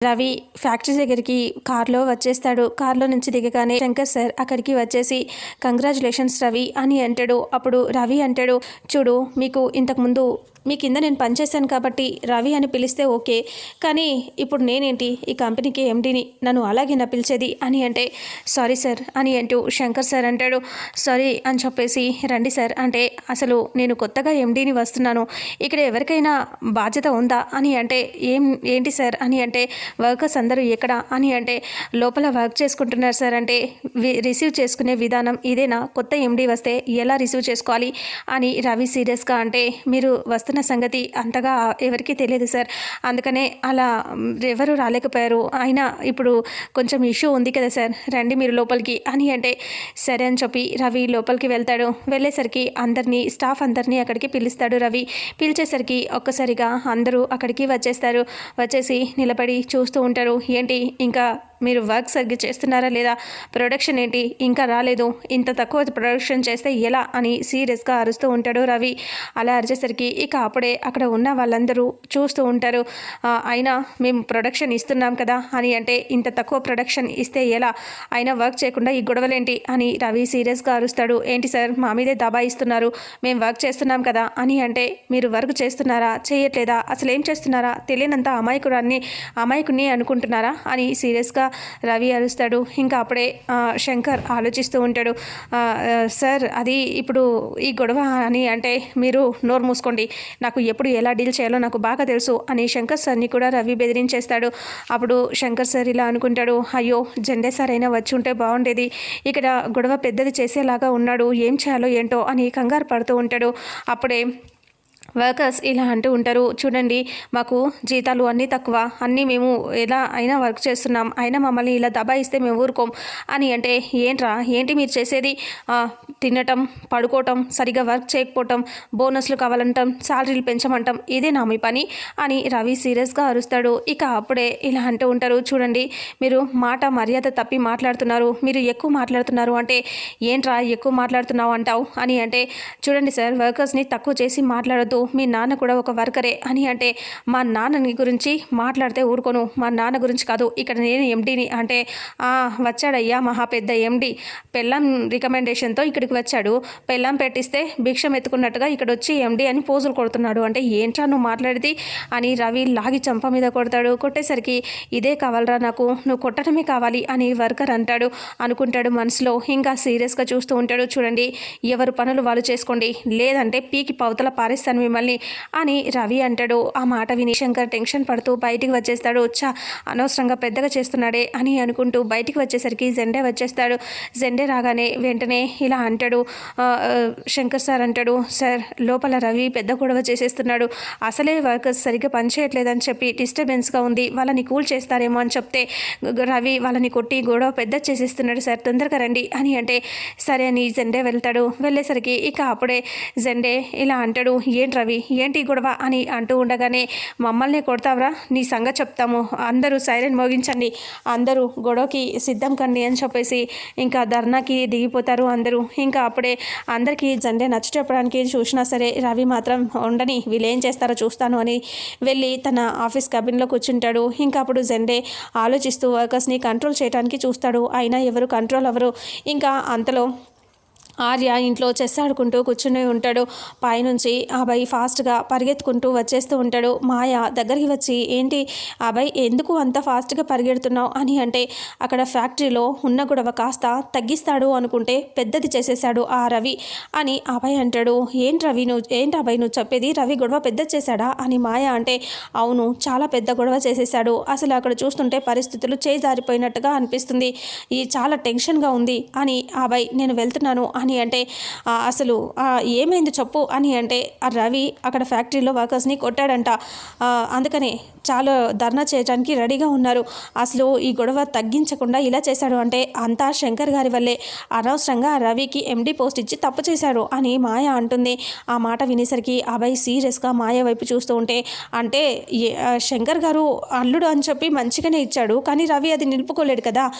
Ravi factory దగ్గరికి కార్లో వచ్చేస్తాడు. కార్లో నుంచి దిగగానే శంకర్ సార్ అక్కడికి వచ్చేసి కంగ్రాచులేషన్స్ రవి అని అంటాడు. అప్పుడు రవి అంటాడు చూడు మీకు ఇంతకుముందు మీ కింద నేను పనిచేశాను కాబట్టి రవి అని పిలిస్తే ఓకే. కానీ ఇప్పుడు నేనేంటి? ఈ కంపెనీకి ఎండీని నన్ను అలాగే నా పిలిచేది అని అంటే సారీ సార్ అని అంటూ శంకర్ సార్ అంటాడు. సారీ అని చెప్పేసి రండి సార్ అంటే అసలు నేను కొత్తగా ఎండీని వస్తున్నాను. ఇక్కడ ఎవరికైనా బాధ్యత ఉందా? అని అంటే ఏం ఏంటి సార్? అని అంటే వర్కర్స్ అందరూ ఎక్కడ? అని అంటే లోపల వర్క్ చేసుకుంటున్నారు సార్ అంటే రిసీవ్ చేసుకునే విధానం ఇదేనా? కొత్త ఎండీ వస్తే ఎలా రిసీవ్ చేసుకోవాలి? అని రవి సీరియస్గా అంటే మీరు వస్తున్న సంగతి అంతగా ఎవరికీ తెలియదు సార్. అందుకనే అలా ఎవరు రాలేకపోయారు. అయినా ఇప్పుడు కొంచెం ఇష్యూ ఉంది కదా సార్. రండి మీరు లోపలికి అని అంటే సరే అని చెప్పి రవి లోపలికి వెళ్తాడు. వెళ్ళేసరికి అందరినీ స్టాఫ్ అందరినీ అక్కడికి పిలుస్తాడు రవి. పిలిచేసరికి ఒక్కసారిగా అందరూ అక్కడికి వచ్చేస్తారు. వచ్చేసి నిలబడి చూస్తూ ఉంటారు. ఏంటి? ఇంకా మీరు వర్క్ సరిగ్గా చేస్తున్నారా లేదా? ప్రొడక్షన్ ఏంటి? ఇంకా రాలేదు. ఇంత తక్కువ ప్రొడక్షన్ చేస్తే ఎలా? అని సీరియస్గా అరుస్తూ ఉంటాడు రవి. అలా అరిచేసరికి ఇక అప్పుడే అక్కడ ఉన్న వాళ్ళందరూ చూస్తూ ఉంటారు. అయినా మేము ప్రొడక్షన్ ఇస్తున్నాం కదా అని అంటే ఇంత తక్కువ ప్రొడక్షన్ ఇస్తే ఎలా? అయినా వర్క్ చేయకుండా ఈ గొడవలేంటి? అని రవి సీరియస్గా అరుస్తాడు. ఏంటి సార్? మా మీదే దబాయిస్తున్నారు మేము వర్క్ చేస్తున్నాం కదా అని అంటే మీరు వర్క్ చేస్తున్నారా? చేయట్లేదా? అసలు ఏం చేస్తున్నారా? తెలియనంత అమాయకురాన్ని అమాయకుని అనుకుంటున్నారా? అని సీరియస్గా రవి అరుస్తాడు. ఇంకా అప్పుడే శంకర్ ఆలోచిస్తూ ఉంటాడు. సార్ అది ఇప్పుడు ఈ గొడవ అని అంటే మీరు నోరు మూసుకోండి. నాకు ఎప్పుడు ఎలా డీల్ చేయాలో నాకు బాగా తెలుసు అని శంకర్ సార్ని కూడా రవి బెదిరించేస్తాడు. అప్పుడు శంకర్ సార్ ఇలా అనుకుంటాడు అయ్యో జెండే సార్ అయినా వచ్చి ఉంటే బాగుండేది. ఇక్కడ గొడవ పెద్దది చేసేలాగా ఉన్నాడు. ఏం చేయాలో ఏంటో అని కంగారు పడుతూ ఉంటాడు. అప్పుడే వర్కర్స్ ఇలా అంటూ ఉంటారు. చూడండి మాకు జీతాలు అన్నీ తక్కువ. అన్నీ మేము ఎలా అయినా వర్క్ చేస్తున్నాం. అయినా మమ్మల్ని ఇలా దబాయిస్తే మేము ఊరుకోం. అని అంటే ఏంట్రా? ఏంటి మీరు చేసేది? తినటం పడుకోవటం సరిగా వర్క్ చేయకపోవటం బోనస్లు కావాలంటాం శాలరీలు పెంచమంటాం. ఇదే నా మీ పని అని రవి సీరియస్గా అరుస్తాడు. ఇక అప్పుడే ఇలా అంటూ ఉంటారు. చూడండి మీరు మాట మర్యాద తప్పి మాట్లాడుతున్నారు. మీరు ఎక్కువ మాట్లాడుతున్నారు అంటే ఏంట్రా ఎక్కువ మాట్లాడుతున్నావు అంటావు? అని అంటే చూడండి సార్ వర్కర్స్ని తక్కువ చేసి మాట్లాడొద్దు. మీ నాన్న కూడా ఒక వర్కరే అని అంటే మా నాన్నని గురించి మాట్లాడితే ఊరుకోను. మా నాన్న గురించి కాదు ఇక్కడ నేను ఎండీని అంటే వచ్చాడయ్యా మహా పెద్ద ఎండీ. పెళ్ళం రికమెండేషన్తో ఇక్కడికి వచ్చాడు. పెళ్ళం పెట్టిస్తే భిక్షం ఎత్తుకున్నట్టుగా ఇక్కడ వచ్చి ఎండీ అని పోజులు కొడుతున్నాడు. అంటే ఏంట్రా నువ్వు మాట్లాడితే అని రవి లాగి చంప మీద కొడతాడు. కొట్టేసరికి ఇదే కావాలరా నాకు నువ్వు కొట్టడమే కావాలి అని వర్కర్ అంటాడు. అనుకుంటాడు మనసులో ఇంకా సీరియస్గా చూస్తూ ఉంటాడు. చూడండి ఎవరు పనులు వాళ్ళు చేసుకోండి. లేదంటే పీకి పవతల పారేస్తాను మిమ్మల్ని అని రవి అంటాడు. ఆ మాట విని శంకర్ టెన్షన్ పడుతూ బయటికి వచ్చేస్తాడు. చా అనవసరంగా పెద్దగా చేస్తున్నాడే అని అనుకుంటూ బయటికి వచ్చేసరికి జెండే వచ్చేస్తాడు. జెండే రాగానే వెంటనే ఇలా అంటాడు. శంకర్ సార్ అంటాడు సార్ లోపల రవి పెద్ద గొడవ చేసేస్తున్నాడు. అసలే వర్కర్స్ సరిగ్గా పనిచేయట్లేదని చెప్పి డిస్టర్బెన్స్గా ఉంది. వాళ్ళని కూల్ చేస్తారేమో అని చెప్తే రవి వాళ్ళని కొట్టి గొడవ పెద్ద చేసేస్తున్నాడు. సార్ తొందరగా రండి అని అంటే సరే అని జెండే వెళ్తాడు. వెళ్ళేసరికి ఇక అప్పుడే జెండే ఇలా అంటాడు. ఏంటి రవి ఏంటి గొడవ? అని అంటూ ఉండగానే మమ్మల్ని కొడతావరా నీ సంగతి చెప్తాము. అందరూ సైలెంట్ మోగించండి. అందరూ గొడవకి సిద్ధం కండి అని చెప్పేసి ఇంకా ధర్నాకి దిగిపోతారు అందరూ. ఇంకా అప్పుడే అందరికీ జెండే నచ్చ చెప్పడానికి చూసినా సరే రవి మాత్రం ఉండని వీళ్ళు ఏం చేస్తారో చూస్తాను అని వెళ్ళి తన ఆఫీస్ కబిన్లో కూర్చుంటాడు. ఇంకా అప్పుడు జెండే ఆలోచిస్తూ వర్కర్స్ని కంట్రోల్ చేయడానికి చూస్తాడు. అయినా ఎవరు కంట్రోల్ అవ్వరు. ఇంకా అంతలో ఆర్య ఇంట్లో చెస్ ఆడుకుంటూ కూర్చుని ఉంటాడు. పైనుంచి అబ్బాయి ఫాస్ట్గా పరిగెత్తుకుంటూ వచ్చేస్తూ ఉంటాడు. మాయ దగ్గరికి వచ్చి ఏంటి అబ్బాయి ఎందుకు అంత ఫాస్ట్గా పరిగెడుతున్నావు? అని అంటే అక్కడ ఫ్యాక్టరీలో ఉన్న గొడవ కాస్త తగ్గిస్తాడు అనుకుంటే పెద్దది చేసేసాడు ఆ రవి అని అబ్బాయి అంటాడు. ఏంటి రవి నువ్వు ఏంటి అబ్బాయి నువ్వు చెప్పేది? రవి గొడవ పెద్ద చేశాడా? అని మాయ అంటే అవును చాలా పెద్ద గొడవ చేసేసాడు అసలు అక్కడ చూస్తుంటే పరిస్థితులు చేజారిపోయినట్టుగా అనిపిస్తుంది. ఈ చాలా టెన్షన్గా ఉంది అని అబ్బాయి నేను వెళ్తున్నాను అని అని అంటే అసలు ఏమైంది చెప్పు అని అంటే ఆ రవి అక్కడ ఫ్యాక్టరీలో వర్కర్స్ని కొట్టాడంట. అందుకనే చాలా ధర్నా చేయడానికి రెడీగా ఉన్నారు. అసలు ఈ గొడవ తగ్గించకుండా ఇలా చేశాడు అంటే అంతా శంకర్ గారి వల్లే. అనవసరంగా రవికి ఎండి పోస్ట్ ఇచ్చి తప్పు చేశాడు అని మాయ అంటుంది. ఆ మాట వినేసరికి అభయ్ సీరియస్గా మాయ వైపు చూస్తూ ఉంటే అంటే ఏ- శంకర్ గారు అల్లుడు అని చెప్పి మంచిగానే ఇచ్చాడు కానీ రవి అది నిలుపుకోలేడు కదా.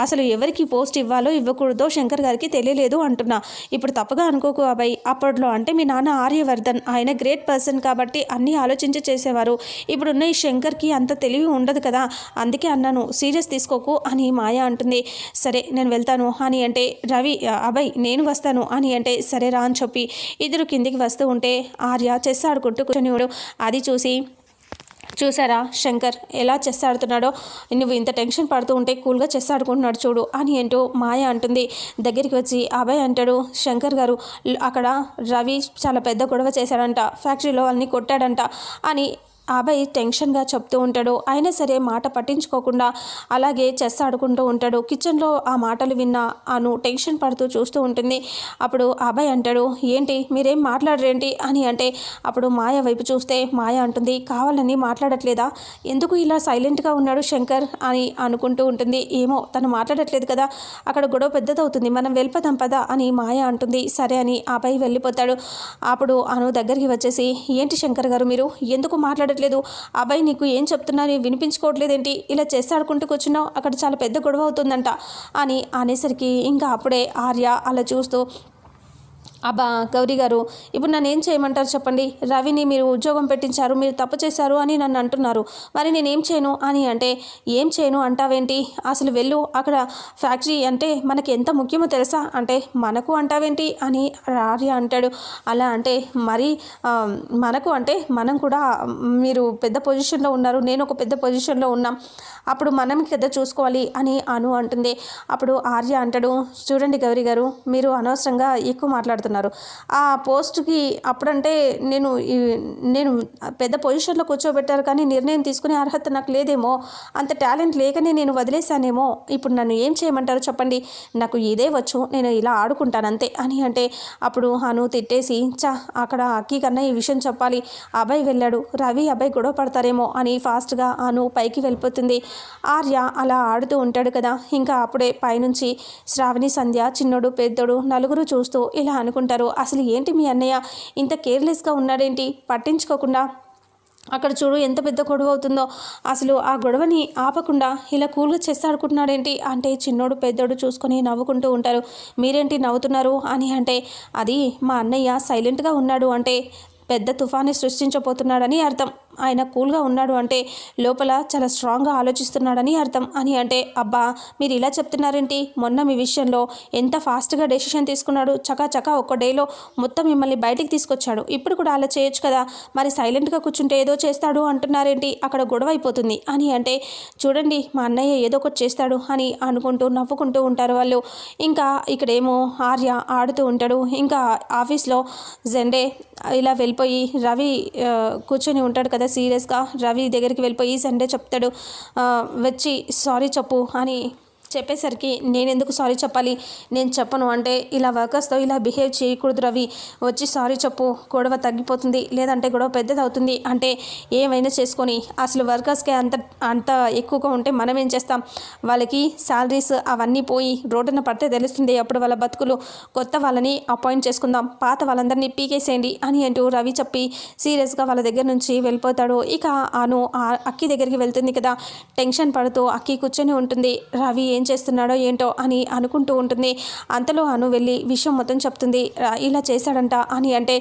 అసలు ఎవరికి పోస్ట్ ఇవ్వాలో ఇవ్వకూడదో శంకర్ గారికి తెలియలేదు అంటుంది అంటున్నా ఇప్పుడు తప్పుగా అనుకోకు అబ్బాయి అప్పట్లో అంటే మీ నాన్న ఆర్యవర్ధన్. ఆయన గ్రేట్ పర్సన్ కాబట్టి అన్నీ ఆలోచించి చేసేవారు. ఇప్పుడున్న ఈ శంకర్కి అంత తెలివి ఉండదు కదా. అందుకే అన్నాను సీరియస్ తీసుకోకు అని మాయ అంటుంది. సరే నేను వెళ్తాను అని అంటే రవి అబ్బాయి నేను వస్తాను అని అంటే సరే రా అని చెప్పి ఇద్దరు కిందికి వస్తూ ఉంటే ఆర్య చెస్ ఆడుకుంటూ కూర్చొని అది చూసి చూసారా? శంకర్ ఎలా చెస్ ఆడుతున్నాడో? నువ్వు ఇంత టెన్షన్ పడుతూ ఉంటే కూల్గా చెస్ ఆడుకుంటున్నాడు చూడు. అని ఏంటో మాయ అంటుంది. దగ్గరికి వచ్చి అభయ్ అంటాడు శంకర్ గారు అక్కడ రవి చాలా పెద్ద గొడవ చేశాడంట. ఫ్యాక్టరీలో వాళ్ళని కొట్టాడంట. అని అబ్బాయి టెన్షన్గా చెప్తూ ఉంటాడు. అయినా సరే మాట పట్టించుకోకుండా అలాగే చెస్ ఆడుకుంటూ ఉంటాడు. కిచెన్లో ఆ మాటలు విన్న అను టెన్షన్ పడుతూ చూస్తూ ఉంటుంది. అప్పుడు అబ్బాయి అంటాడు ఏంటి? మీరేం మాట్లాడరేంటి? అని అంటే అప్పుడు మాయ వైపు చూస్తే మాయ అంటుంది కావాలని మాట్లాడట్లేదా? ఎందుకు ఇలా సైలెంట్గా ఉన్నాడు శంకర్? అని అనుకుంటూ ఉంటుంది. ఏమో తను మాట్లాడట్లేదు కదా. అక్కడ గొడవ పెద్దదవుతుంది. మనం వెళ్ళిపోదాం పదా అని మాయ అంటుంది. సరే అని అబ్బాయి వెళ్ళిపోతాడు. అప్పుడు అను దగ్గరికి వచ్చేసి ఏంటి శంకర్ గారు మీరు? ఎందుకు మాట్లాడ వినిపించట్లేదు అబ్బాయి నీకు ఏం చెప్తున్నా నేను వినిపించుకోవట్లేదేంటి ఇలా చేసి ఆడుకుంటూ కూర్చున్నావు? అక్కడ చాలా పెద్ద గొడవ అవుతుందంట అని అనేసరికి ఇంకా అప్పుడే ఆర్య అలా చూస్తూ అబ్బా గౌరీ గారు ఇప్పుడు నన్ను ఏం చేయమంటారు చెప్పండి? రవిని మీరు ఉద్యోగం పెట్టించారు మీరు తప్పు చేశారు అని నన్ను అంటున్నారు. మరి నేనేం చేయను? అని అంటే ఏం చేయను అంటావేంటి? అసలు వెళ్ళు అక్కడ ఫ్యాక్టరీ అంటే మనకి ఎంత ముఖ్యమో తెలుసా? అంటే మనకు అంటావేంటి? అని ఆర్య అంటాడు. అలా అంటే మరి మనకు అంటే మనం కూడా మీరు పెద్ద పొజిషన్లో ఉన్నారు నేను ఒక పెద్ద పొజిషన్లో ఉన్నాం. అప్పుడు మనం కదా చూసుకోవాలి అని అను అంటుంది. అప్పుడు ఆర్య అంటాడు చూడండి గౌరీ గారు మీరు అనవసరంగా ఎక్కువ మాట్లాడుతున్నారు. ఆ పోస్ట్కి అప్పుడంటే నేను నేను పెద్ద పొజిషన్లో కూర్చోబెట్టారు కానీ నిర్ణయం తీసుకునే అర్హత నాకు లేదేమో అంత టాలెంట్ లేకనే నేను వదిలేశానేమో ఇప్పుడు నన్ను ఏం చేయమంటారు చెప్పండి? నాకు ఇదే వచ్చు నేను ఇలా ఆడుకుంటాను అంతే అని అంటే అప్పుడు అను తిట్టేసి చా అక్కడ అక్కి కన్నా ఈ విషయం చెప్పాలి అబ్బాయి వెళ్ళాడు రవి అబ్బాయి గొడవ పడతారేమో అని ఫాస్ట్గా అను పైకి వెళ్ళిపోతుంది. ఆర్య అలా ఆడుతూ ఉంటాడు కదా ఇంకా అప్పుడే పైనుంచి శ్రావణి సంధ్య చిన్నోడు పెద్దోడు నలుగురు చూస్తూ ఇలా అనుకుంటారు? అసలు ఏంటి మీ అన్నయ్య? ఇంత కేర్లెస్గా ఉన్నాడేంటి? పట్టించుకోకుండా. అక్కడ చూడు ఎంత పెద్ద గొడవ అవుతుందో. అసలు ఆ గొడవని ఆపకుండా ఇలా కూల్గా చేస్తాడుకుంటున్నాడేంటి? అంటే చిన్నోడు పెద్దోడు చూసుకొని నవ్వుకుంటూ ఉంటారు. మీరేంటి నవ్వుతున్నారు అని అంటే అది మా అన్నయ్య సైలెంట్గా ఉన్నాడు అంటే పెద్ద తుఫాన్ని సృష్టించబోతున్నాడని అర్థం. ఆయన కూల్గా ఉన్నాడు అంటే లోపల చాలా స్ట్రాంగ్గా ఆలోచిస్తున్నాడని అర్థం అని అంటే అబ్బా మీరు ఇలా చెప్తున్నారేంటి? మొన్న మీ విషయంలో ఎంత ఫాస్ట్గా డెసిషన్ తీసుకున్నాడు. చకా చకా ఒక్క డేలో మొత్తం మిమ్మల్ని బయటికి తీసుకొచ్చాడు. ఇప్పుడు కూడా అలా చేయొచ్చు కదా? మరి సైలెంట్గా కూర్చుంటే ఏదో చేస్తాడు అంటున్నారేంటి? అక్కడ గొడవ అయిపోతుంది అని అంటే చూడండి మా అన్నయ్య ఏదో ఒకటి చేస్తాడు అని అనుకుంటూ నవ్వుకుంటూ ఉంటారు వాళ్ళు. ఇంకా ఇక్కడేమో ఆర్య ఆడుతూ ఉంటాడు. ఇంకా ఆఫీస్లో జెండే ఇలా వెళ్ళిపోయి రవి కూర్చొని ఉంటాడు కదా సీరియస్గా. రవి దగ్గరికి వెళ్ళిపోయి సండే చెప్తాడు. వచ్చి సారీ చెప్పు అని చెప్పేసరికి నేను ఎందుకు సారీ చెప్పాలి? నేను చెప్పను. అంటే ఇలా వర్కర్స్తో ఇలా బిహేవ్ చేయకూడదు రవి. వచ్చి సారీ చెప్పు. గొడవ తగ్గిపోతుంది. లేదంటే గొడవ పెద్దది అవుతుంది అంటే ఏమైనా చేసుకొని అసలు వర్కర్స్కి అంత అంత ఎక్కువగా ఉంటే మనం ఏం చేస్తాం? వాళ్ళకి శాలరీస్ అవన్నీ పోయి రోడ్డున పడితే తెలుస్తుంది. అప్పుడు వాళ్ళ బతుకులు కొత్త వాళ్ళని అపాయింట్ చేసుకుందాం. పాత వాళ్ళందరినీ పీకేసేయండి అని అంటూ రవి చెప్పి సీరియస్గా వాళ్ళ దగ్గర నుంచి వెళ్ళిపోతాడు. ఇక అను అక్కి దగ్గరికి వెళ్తుంది కదా. టెన్షన్ పడుతూ అక్కి కూర్చొని ఉంటుంది. రవి ఏం చేస్తున్నాడో ఏంటో అని అనుకుంటూ ఉంటుంది. అంతలో అను వెళ్ళి విషయం మొత్తం చెప్తుంది. ఇలా చేశాడంట అని అంటే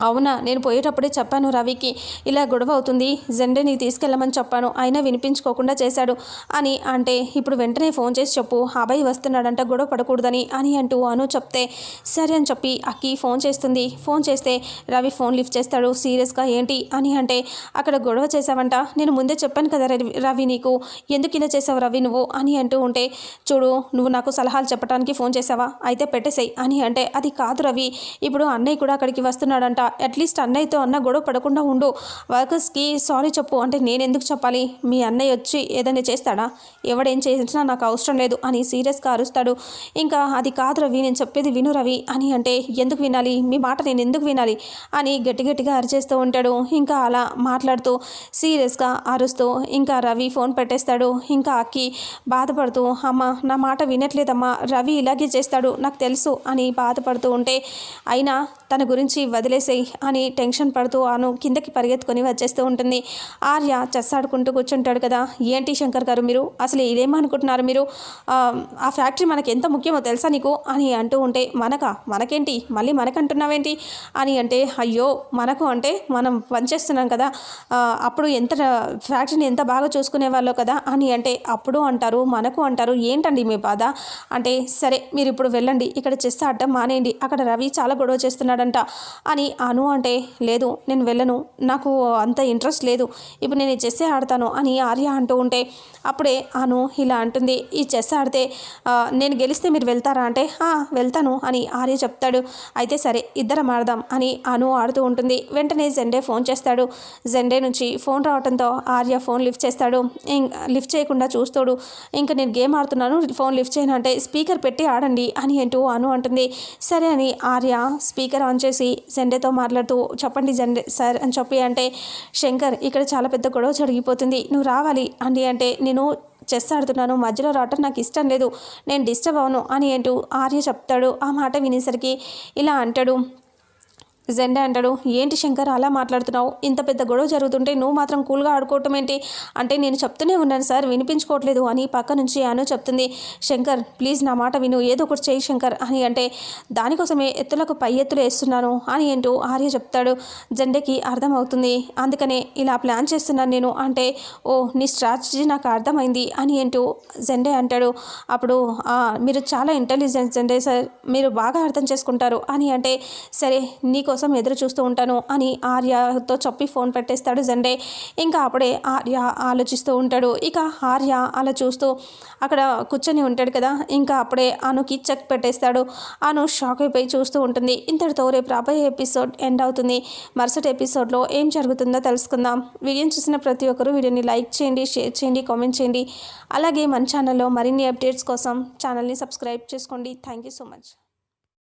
అవునా నేను పోయేటప్పుడే చెప్పాను రవికి ఇలా గొడవ అవుతుంది జెండేని తీసుకెళ్ళమని చెప్పాను అయినా వినిపించుకోకుండా చేశాడు అని అంటే ఇప్పుడు వెంటనే ఫోన్ చేసి చెప్పు అబ్బాయి వస్తున్నాడంట గొడవ పడకూడదని అని అంటూ అను చెప్తే సరే అని చెప్పి అక్కి ఫోన్ చేస్తుంది ఫోన్ చేస్తే రవి ఫోన్ లిఫ్ట్ చేస్తాడు సీరియస్గా ఏంటి అని అంటే అక్కడ గొడవ చేసావంట నేను ముందే చెప్పాను కదా రవి రవి నీకు ఎందుకు ఇలా చేసావు రవి నువ్వు అని అంటూ ఉంటే చూడు నువ్వు నాకు సలహాలు చెప్పడానికి ఫోన్ చేసావా అయితే పెట్టేసాయి అని అంటే అది కాదు రవి ఇప్పుడు అన్నయ్య కూడా అక్కడికి వస్తున్నాడంట అట్లీస్ట్ అన్నయ్యతో అన్న గొడవ పడకుండా ఉండు. వర్కర్స్కి సారీ చెప్పు. అంటే నేను ఎందుకు చెప్పాలి? మీ అన్నయ్య వచ్చి ఏదైనా చేస్తాడా? ఎవడేం చేసినా నాకు అవసరం లేదు అని సీరియస్గా అరుస్తాడు. ఇంకా అది కాదు రవి నేను చెప్పేది విను రవి అని అంటే ఎందుకు వినాలి? మీ మాట నేను ఎందుకు వినాలి? అని గట్టి గట్టిగా అరిచేస్తూ ఉంటాడు. ఇంకా అలా మాట్లాడుతూ సీరియస్గా అరుస్తూ ఇంకా రవి ఫోన్ పెట్టేస్తాడు. ఇంకా అక్కి బాధపడుతూ అమ్మ నా మాట వినట్లేదమ్మా. రవి ఇలాగే చేస్తాడు. నాకు తెలుసు అని బాధపడుతూ ఉంటే అయినా తన గురించి వదిలేసేయి అని టెన్షన్ పడుతూ అను కిందకి పరిగెత్తుకొని వచ్చేస్తూ ఉంటుంది. ఆర్య చెస్ ఆడుకుంటూ కూర్చుంటాడు కదా. ఏంటి శంకర్ గారు మీరు? అసలు ఇదేమనుకుంటున్నారు మీరు? ఆ, ఫ్యాక్టరీ మనకి ఎంత ముఖ్యమో తెలుసా నీకు? అని అంటూ ఉంటే మనక? మనకేంటి? మళ్ళీ మనకంటున్నావేంటి? అని అంటే అయ్యో మనకు అంటే మనం పనిచేస్తున్నాం కదా. అప్పుడు ఎంత ఫ్యాక్టరీని ఎంత బాగా చూసుకునే వాళ్ళో కదా అని అంటే అప్పుడు అంటారు మనకు అంటారు ఏంటండి మీ బాధ? అంటే సరే మీరు ఇప్పుడు వెళ్ళండి. ఇక్కడ చెస్ ఆడటం మానేయండి. అక్కడ రవి చాలా గొడవ చేస్తున్నాడు. చేస్తున్నాడంట. అని అను అంటే లేదు నేను వెళ్ళను. నాకు అంత ఇంట్రెస్ట్ లేదు. ఇప్పుడు నేను ఈ చెస్ ఆడతాను అని ఆర్య అంటూ ఉంటే అప్పుడే అను ఇలా అంటుంది. ఈ చెస్ ఆడితే నేను గెలిస్తే మీరు వెళ్తారా? అంటే వెళ్తాను అని ఆర్య చెప్తాడు. అయితే సరే ఇద్దరం ఆడదాం అని అను ఆడుతూ ఉంటుంది. వెంటనే జెండే ఫోన్ చేస్తాడు. జెండే నుంచి ఫోన్ రావడంతో ఆర్య ఫోన్ లిఫ్ట్ చేస్తాడు. లిఫ్ట్ చేయకుండా చూస్తాడు. ఇంకా నేను గేమ్ ఆడుతున్నాను ఫోన్ లిఫ్ట్ చేయను అంటే స్పీకర్ పెట్టి ఆడండి అని అంటూ అను అంటుంది. సరే అని ఆర్య స్పీకర్ ఆన్ చేసి సెండేతో మాట్లాడుతూ చెప్పండి జండే సార్ అని చెప్పి అంటే శంకర్ ఇక్కడ చాలా పెద్ద గొడవ జరిగిపోతుంది. నువ్వు రావాలి అండి అంటే నేను చెస్ ఆడుతున్నాను. మధ్యలో రావటం నాకు ఇష్టం లేదు. నేను డిస్టర్బ్ అవను అని అంటూ ఆర్య చెప్తాడు. ఆ మాట వినేసరికి ఇలా అంటాడు. జెండా అంటాడు. ఏంటి శంకర్ అలా మాట్లాడుతున్నావు? ఇంత పెద్ద గొడవ జరుగుతుంటే నువ్వు మాత్రం కూల్గా ఆడుకోవటం ఏంటి? అంటే నేను చెప్తూనే ఉన్నాను సార్ వినిపించుకోవట్లేదు అని పక్క నుంచి అను చెప్తుంది. శంకర్ ప్లీజ్ నా మాట విను ఏదో ఒకటి చేయి శంకర్ అని అంటే దానికోసమే ఎత్తులకు పై ఎత్తులు వేస్తున్నాను అని ఏంటో ఆర్య చెప్తాడు. జెండకి అర్థమవుతుంది. అందుకనే ఇలా ప్లాన్ చేస్తున్నాను నేను అంటే ఓ నీ స్ట్రాటజీ నాకు అర్థమైంది అని ఏంటో జెండే అంటాడు. అప్పుడు మీరు చాలా ఇంటెలిజెంట్ జెండే సార్ మీరు బాగా అర్థం చేసుకుంటారు అని అంటే సరే నీకోసం ఎదురు చూస్తూ ఉంటాను అని ఆర్యతో చెప్పి ఫోన్ పెట్టేస్తాడు జెండే. ఇంకా అప్పుడే ఆర్య ఆలోచిస్తూ ఉంటాడు. ఇక ఆర్య అలా చూస్తూ అక్కడ కూర్చొని ఉంటాడు కదా. ఇంకా అప్పుడే అనుకి చెక్ పెట్టేస్తాడు. అను షాక్ అయిపోయి చూస్తూ ఉంటుంది. ఇంతటితో రేపు రాబోయే ఎపిసోడ్ ఎండ్ అవుతుంది. మరుసటి ఎపిసోడ్లో ఏం జరుగుతుందో తెలుసుకుందాం. వీడియోని చూసిన ప్రతి ఒక్కరూ వీడియోని లైక్ చేయండి షేర్ చేయండి కామెంట్ చేయండి. అలాగే మన ఛానల్లో మరిన్ని అప్డేట్స్ కోసం ఛానల్ని సబ్స్క్రైబ్ చేసుకోండి. Thank you so much.